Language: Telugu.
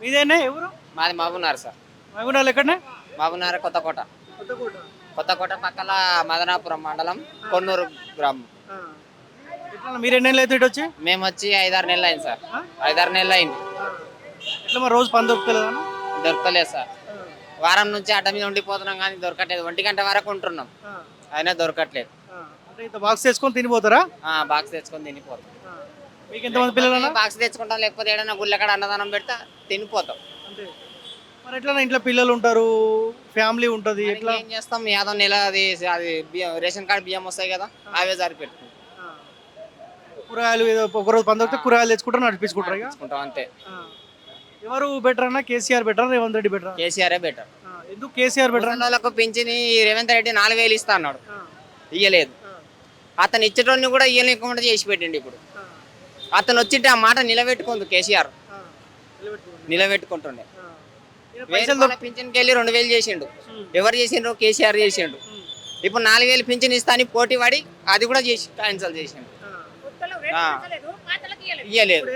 మీదేనా ఎవరు? మాది మహబూబ్నగర్ సార్. మహబూబ్నగర్ ఎక్కడనే? మహబూబ్నగర్ కొత్తకోట. కొత్తకోట పక్కల మదనాపురం మండలం కొన్నూరు గ్రామం. మీరు ఎన్ని నెలలు అయితే ఇటు వచ్చి? మేము వచ్చి ఐదారు నెలలు అయింది సార్? ఐదారు నెలలు అయింది. ఎట్లా మరి రోజు పని దొరుకుతలేదా? దొరకలేదు సార్. వారం నుంచి అడ్డ మీద ఉండిపోతున్నాం కానీ దొరకట్లేదు. ఒంటి గంట వరకు ఉంటున్నాం. అయినా దొరకట్లేదు. బాక్స్ చేసుకొని తినిపోతారా? ఆ, బాక్స్ తెచ్చుకొని తినిపోతాం. మీకు ఎంతమంది పిల్లలన్నా? బాక్స్ తెచ్చుకుంటాం లేకపోతే ఏదైనా గుళ్ళెక్కడ అన్నదానం పెడితే తినిపోతాం. మరి ఎట్లా ఇంట్లో పిల్లలు ఉంటారు ఫ్యామిలీ ఉంటుంది ఎట్లా? ఏం చేస్తాం? యాదో నెల అది అది బియ్యం రేషన్ కార్డు బియ్యం వస్తాయి కదా అవే సరిపెట్టుకుంటాం కూరగాయలు ఏదో ఒకరోజు పని దొరికితే కూరగాయలు తెచ్చుకుంటారు నడిపించుకుంటారు తెచ్చుకుంటాం అంతే. ఎవరు బెటర్ అన్న? KCR better Revanth Reddy better? కేసీఆరే బెటర్. ఎందుకు కేసీఆర్ బెటర్? వాళ్ళకు పింఛని రేవంత్ రెడ్డి నాలుగు వేలు ఇస్తా అన్నాడు. ఇయ్యలేదు. అతను ఇచ్చేటోని కూడా ఇయ్యలేకుండా చేసి పెట్టిండు ఇప్పుడు. అతను వచ్చింటే ఆ మాట నిలబెట్టుకుంది కేసీఆర్. నిలబెట్టుకుంటుండే. పింఛన్కి వెళ్ళి రెండు వేలు చేసిండు. ఎవరు చేసిండ్రు కేసీఆర్ చేసిండు. ఇప్పుడు నాలుగు వేలు పింఛన్ ఇస్తా అని పోటీ పడి అది కూడా చేసి క్యాన్సల్ చేసిండు. ఇయ్యలేదు.